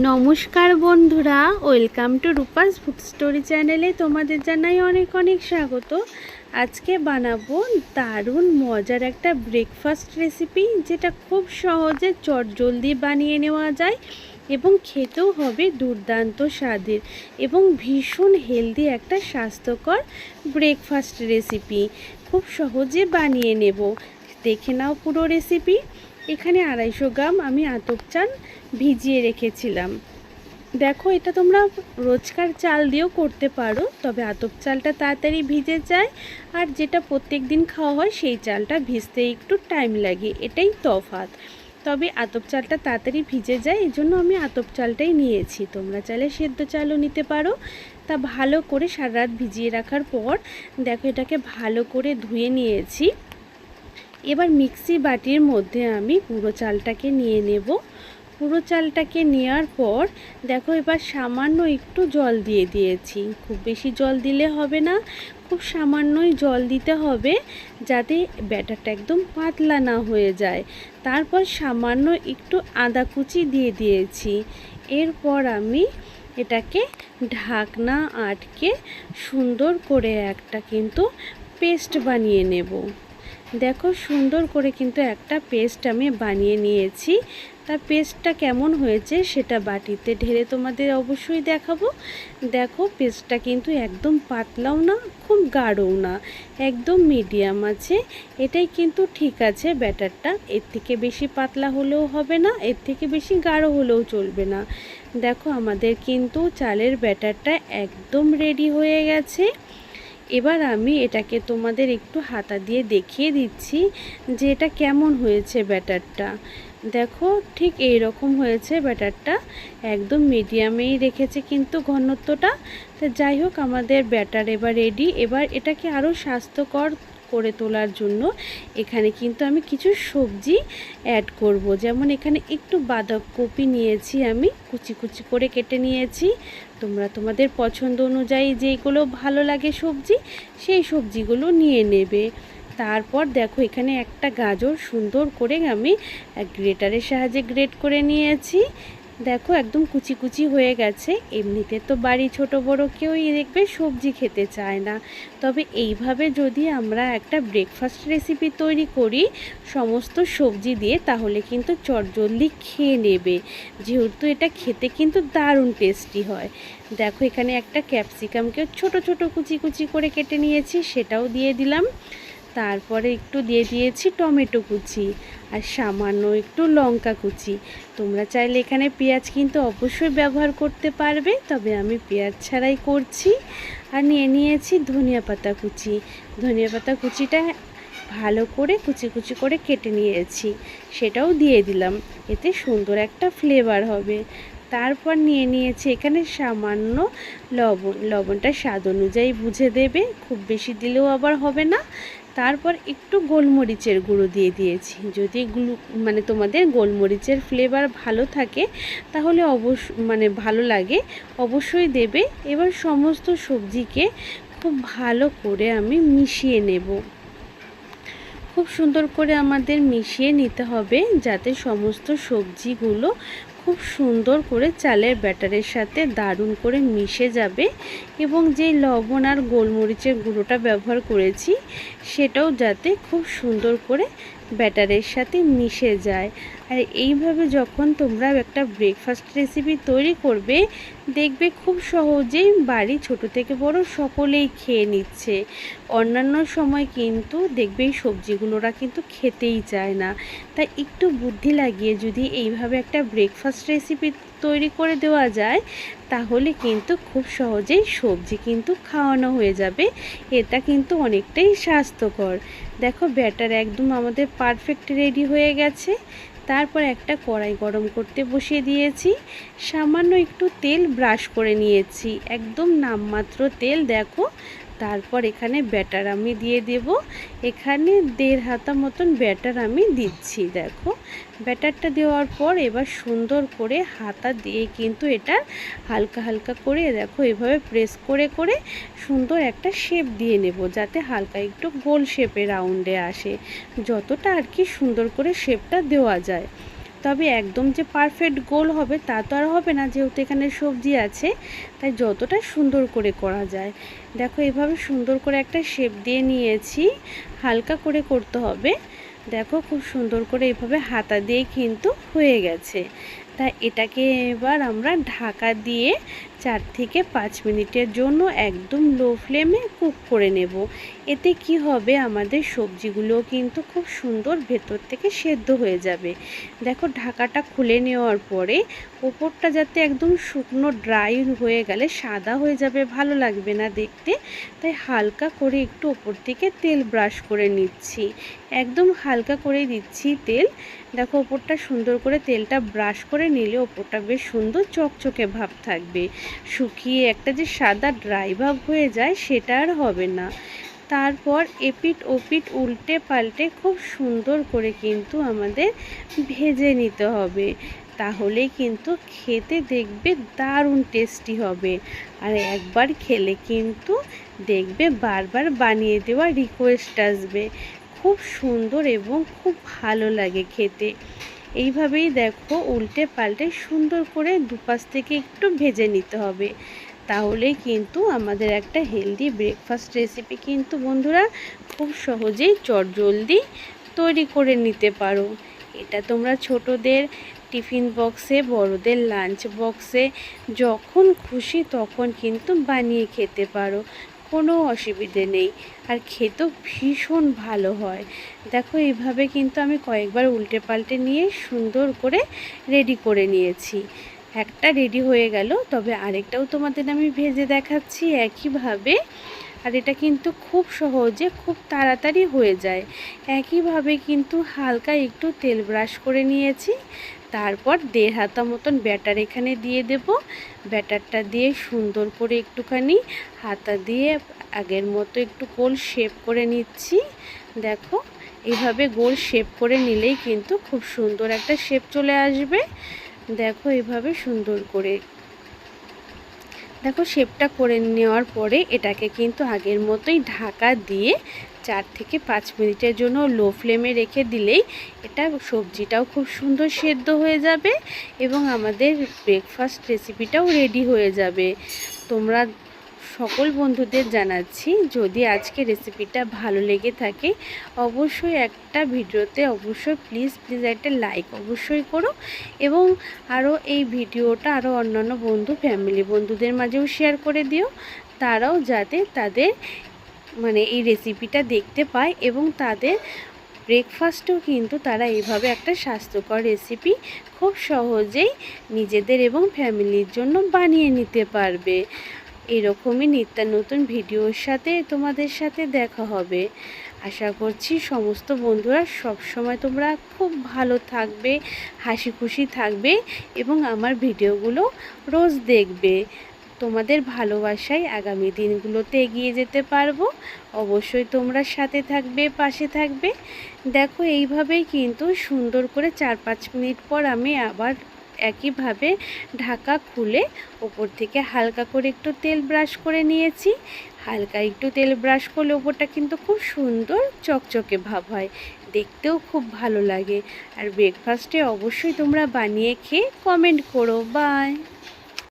নমস্কার বন্ধুরা welcome to Rupa's food story চ্যানেলে তোমাদের জানাই অনেক অনেক স্বাগত। আজকে বানাবো দারুণ মজার একটা ব্রেকফাস্ট রেসিপি যেটা খুব সহজে চটজলদি বানিয়ে নেওয়া যায় এবং খেতেও হবে দুর্দান্ত স্বাদের এবং ভীষণ হেলদি একটা স্বাস্থ্যকর ব্রেকফাস্ট রেসিপি খুব সহজে বানিয়ে নেব। দেখে নাও পুরো রেসিপি এখানে আড়াইশো গ্রাম আমি আতপ চাল ভিজিয়ে রেখেছিলাম। দেখো, এটা তোমরা রোজকার চাল দিয়েও করতে পারো, তবে আতপ চালটা তাড়াতাড়ি ভিজে যায় আর যেটা প্রত্যেক দিন খাওয়া হয় সেই চালটা ভিজতে একটু টাইম লাগে, এটাই তফাৎ। তবে আতপ চালটা তাড়াতাড়ি ভিজে যায় এই জন্য আমি আতপ চালটাই নিয়েছি। তোমরা চাইলে সেদ্ধ চালও নিতে পারো। তা ভালো করে সারা রাত ভিজিয়ে রাখার পর, দেখো এটাকে ভালো করে ধুয়ে নিয়েছি। এবার মিক্সি বাটির মধ্যে আমি পুরো চালটাকে নিয়ে নেব। পুরো চালটাকে নেওয়ার পর দেখো এবার সামান্য একটু জল দিয়ে দিয়েছি। খুব বেশি জল দিলে হবে না, খুব সামান্যই জল দিতে হবে যাতে ব্যাটারটা একদম পাতলা না হয়ে যায়। তারপর সামান্য একটু আদা কুচি দিয়ে দিয়েছি। এরপর আমি এটাকে ঢাকনা আটকে সুন্দর করে একটা কিন্তু পেস্ট বানিয়ে নেব। দেখো সুন্দর করে কিন্তু একটা পেস্ট আমি বানিয়ে নিয়েছি। তার পেস্টটা কেমন হয়েছে সেটা বাটিতে ঢেলে তোমাদের অবশ্যই দেখাবো। দেখো পেস্টটা কিন্তু একদম পাতলাও না, খুব গাঢ়ও না, একদম মিডিয়াম আছে। এটাই কিন্তু ঠিক আছে ব্যাটারটা। এর থেকে বেশি পাতলা হলেও হবে না, এর থেকে বেশি গাঢ় হলেও চলবে না। দেখো আমাদের কিন্তু চালের ব্যাটারটা একদম রেডি হয়ে গেছে। এবার আমি এটাকে তোমাদের একটু হাতা দিয়ে দেখিয়ে দিচ্ছি যে এটা কেমন হয়েছে ব্যাটারটা। দেখো, ঠিক এই রকম হয়েছে ব্যাটারটা। একদম মিডিয়ামেই রেখেছে কিন্তু ঘনত্বটা। তো যাই হোক, আমাদের ব্যাটার এবার রেডি এবার এটাকে আরও স্বাস্থ্যকর করে তোলার জন্য এখানে কিন্তু আমি কিছু সবজি অ্যাড করব। যেমন এখানে একটু বাঁধাকপি নিয়েছি আমি, কুচি কুচি করে কেটে নিয়েছি। তোমরা তোমাদের পছন্দ অনুযায়ী যেগুলো ভালো লাগে সবজি, সেই সবজিগুলো নিয়ে নেবে। তারপর দেখো এখানে একটা গাজর সুন্দর করে আমি গ্রেটারের সাহায্যে গ্রেট করে নিয়েছি। দেখো একদম কুচি কুচি হয়ে গেছে। এমনিতে তো বাড়ি ছোট বড় কেউই দেখবে সবজি খেতে চায় না। তবে এইভাবে যদি আমরা একটা ব্রেকফাস্ট রেসিপি তৈরি করি, সমস্ত সবজি দিয়ে, তাহলে কিন্তু চটজলদি খেয়ে নেবে। যেহেতু এটা খেতে কিন্তু দারুণ টেস্টি হয়। দেখো এখানে একটা ক্যাপসিকামকেও ছোট ছোট কুচি কুচি করে কেটে নিয়েছি, সেটাও দিয়ে দিলাম। তারপরে একটু দিয়ে দিয়েছি টমেটো কুচি। আর সামান্য একটু লঙ্কা কুচি। তোমরা চাইলে এখানে পেঁয়াজ কিন্তু অবশ্যই ব্যবহার করতে পারবে, তবে আমি পেঁয়াজ ছাড়াই করছি। আর নিয়ে নিয়েছি ধনিয়া পাতা কুচি। ধনিয়া পাতা কুচিটা ভালো করে কুচি কুচি করে কেটে নিয়েছি। সেটাও দিয়ে দিলাম, এতে সুন্দর একটা ফ্লেভার হবে। তারপর নিয়ে নিয়েছি এখানে সামান্য লবণ। লবণটা স্বাদ অনুযায়ী বুঝে দেবে, খুব বেশি দিলেও আবার হবে না। তারপর একটু গোলমরিচের গুঁড়ো দিয়ে দিয়েছি। যদি গ্লু মানে তোমাদের গোলমরিচের ফ্লেভার ভালো থাকে, তাহলে অবশ্য মানে ভালো লাগে, অবশ্যই দেবে। এবার সমস্ত সবজিকে খুব ভালো করে আমি মিশিয়ে নেব। খুব সুন্দর করে আমাদের মিশিয়ে নিতে হবে, যাতে সমস্ত সবজিগুলো খুব সুন্দর করে চালের ব্যাটারের সাথে দারুণ করে মিশে যাবে এবং যে লবণ আর গোলমরিচের গুঁড়োটা ব্যবহার করেছি, সেটাও যাতে খুব সুন্দর করে ব্যাটারের সাথে মিশে যায়। আর এইভাবে যখন তোমরা একটা ব্রেকফাস্ট রেসিপি তৈরি করবে, দেখবে খুব সহজেই বাড়ি ছোট থেকে বড় সকলেই খেয়ে নিচ্ছে। অন্যান্য সময় কিন্তু দেখবে এই সবজিগুলোরা কিন্তু খেতেই চায় না। তাই একটু বুদ্ধি লাগিয়ে যদি এইভাবে একটা ব্রেকফাস্ট রেসিপি তৈরি করে দেওয়া যায়, তাহলে কিন্তু খুব সহজেই সবজি কিন্তু খাওয়ানো হয়ে যাবে। এটা কিন্তু অনেকটাই স্বাস্থ্যকর। দেখো ব্যাটার একদম আমাদের পারফেক্ট রেডি হয়ে গেছে। তারপর একটা কড়াই গরম করতে বসিয়ে দিয়েছি। সামান্য একটু তেল ব্রাশ করে নিয়েছি। একদম নামমাত্র তেল, দেখো তারপর এখানে ব্যাটার আমি দিয়ে দেব। এখানে দেড় হাতা মতন ব্যাটার আমি দিচ্ছি, দেখো। ব্যাটারটা দেওয়ার পর এবার সুন্দর করে হাতা দিয়ে কিন্তু এটা হালকা হালকা করে, দেখো, এভাবে প্রেস করে করে সুন্দর একটা শেপ দিয়ে নেব, যাতে হালকা একটু গোল শেপে রাউন্ডে আসে। যতটা আর কি সুন্দর করে শেপটা দেওয়া যায়। তবে একদম যে পারফেক্ট গোল হবে তা তো আর হবে না, যেহেতু এখানে সবজি আছে, তাই যতটা সুন্দর করে করা যায়। দেখো এভাবে সুন্দর করে একটা শেপ দিয়ে নিয়েছি, হালকা করে করতে হবে। দেখো খুব সুন্দর করে এভাবে হাতা দিয়ে কিন্তু হয়ে গেছে। তা এটাকে এবার আমরা ঢাকা দিয়ে চার থেকে পাঁচ মিনিটের জন্য একদম লো ফ্লেমে কুক করে নেব। এতে কি হবে? আমাদের সবজিগুলো কিন্তু খুব সুন্দর ভেতর থেকে সেদ্ধ হয়ে যাবে। দেখো, ঢাকাটা খুলে নেওয়ার পরে ওপরটা যাতে একদম শুকনো ড্রাই হয়ে গেলে সাদা হয়ে যাবে, ভালো লাগবে না দেখতে। তাই হালকা করে একটু ওপর থেকে তেল ব্রাশ করে নিচ্ছি। একদম হালকা করে দিচ্ছি তেল। দেখো, ওপরটা সুন্দর করে তেলটা ব্রাশ করে নিলে ওপরটা বেশ সুন্দর চকচকে ভাব থাকবে। শুকিয়ে একটা যে সাদা ড্রাই ভাব হয়ে যায়, সেটা আর হবে না। তারপর এপিট ওপিট উল্টে পাল্টে খুব সুন্দর করে কিন্তু আমাদের ভেজে নিতে হবে। তাহলে কিন্তু খেতে দেখবে দারুণ টেস্টি হবে। আর একবার খেলে কিন্তু দেখবে বারবার বানিয়ে দেওয়া রিকোয়েস্ট আসবে। খুব সুন্দর এবং খুব ভালো লাগে খেতে। এইভাবেই দেখো উল্টে পাল্টে সুন্দর করে দুপাশ থেকে একটু ভেজে নিতে হবে। তাহলেই কিন্তু আমাদের একটা হেলদি ব্রেকফাস্ট রেসিপি কিন্তু বন্ধুরা খুব সহজেই চটজলদি তৈরি করে নিতে পারো। এটা তোমরা ছোটদের টিফিন বক্সে বড়দের লাঞ্চ বক্সে যখন খুশি তখন কিন্তু বানিয়ে খেতে পারো। কোনো অসুবিধে নেই। আর খেতেও ভীষণ ভালো হয়। দেখো এইভাবে কিন্তু আমি কয়েকবার উল্টে পাল্টে নিয়ে সুন্দর করে রেডি করে নিয়েছি। একটা রেডি হয়ে গেল, তবে আরেকটাও তোমাদের আমি ভেজে দেখাচ্ছি একইভাবে। আর এটা কিন্তু খুব সহজে, খুব তাড়াতাড়ি হয়ে যায়। একইভাবে কিন্তু হালকা একটু তেল ব্রাশ করে নিয়েছি। তারপর দেড় হাতা মতন ব্যাটার এখানে দিয়ে দেব। ব্যাটারটা দিয়ে সুন্দর করে একটুখানি হাতা দিয়ে আগের মতো একটু গোল শেপ করে নিচ্ছি। দেখো, এভাবে গোল শেপ করে নিলেই কিন্তু খুব সুন্দর একটা শেপ চলে আসবে। দেখো, এভাবে সুন্দর করে। দেখো, শেপটা করে নেওয়ার পরে এটাকে কিন্তু আগের মতোই ঢাকা দিয়ে চার থেকে পাঁচ মিনিটের জন্য লো ফ্লেমে রেখে দিলেই এটা সবজিটাও খুব সুন্দর সেদ্ধ হয়ে যাবে এবং আমাদের ব্রেকফাস্ট রেসিপিটাও রেডি হয়ে যাবে। তোমরা সকল বন্ধুদের জানাচ্ছি, যদি আজকে রেসিপিটা ভালো লেগে থাকে, অবশ্যই একটা ভিডিওতে অবশ্যই প্লিজ প্লিজ একটা লাইক অবশ্যই করো এবং আরও এই ভিডিওটা আরও অন্যান্য বন্ধু ফ্যামিলি বন্ধুদের মাঝেও শেয়ার করে দিও। তারাও যাতে তাদের মানে এই রেসিপিটা দেখতে পায় এবং তাদের ব্রেকফাস্টেও কিন্তু তারা এইভাবে একটা স্বাস্থ্যকর রেসিপি খুব সহজেই নিজেদের এবং ফ্যামিলির জন্য বানিয়ে নিতে পারবে। এরকমই নিত্য নতুন ভিডিওর সাথে তোমাদের সাথে দেখা হবে। আশা করছি সমস্ত বন্ধুরা সব সময় তোমরা খুব ভালো থাকবে হাসি খুশি থাকবে এবং আমার ভিডিওগুলো রোজ দেখবে। তোমাদের ভালোবাসায় আগামী দিনগুলোতে এগিয়ে যেতে পারব। অবশ্যই তোমরা সাথে থাকবে, পাশে থাকবে। দেখো, এইভাবেই কিন্তু সুন্দর করে চার পাঁচ মিনিট পর আমি আবার একইভাবে ঢাকা খুলে ওপর থেকে হালকা করে একটু তেল ব্রাশ করে নিয়েছি। হালকা একটু তেল ব্রাশ করলে ওপরটা কিন্তু খুব সুন্দর চকচকে ভাব হয়। দেখতেও খুব ভালো লাগে। আর ব্রেকফাস্টে অবশ্যই তোমরা বানিয়ে খেয়ে কমেন্ট করো। বাই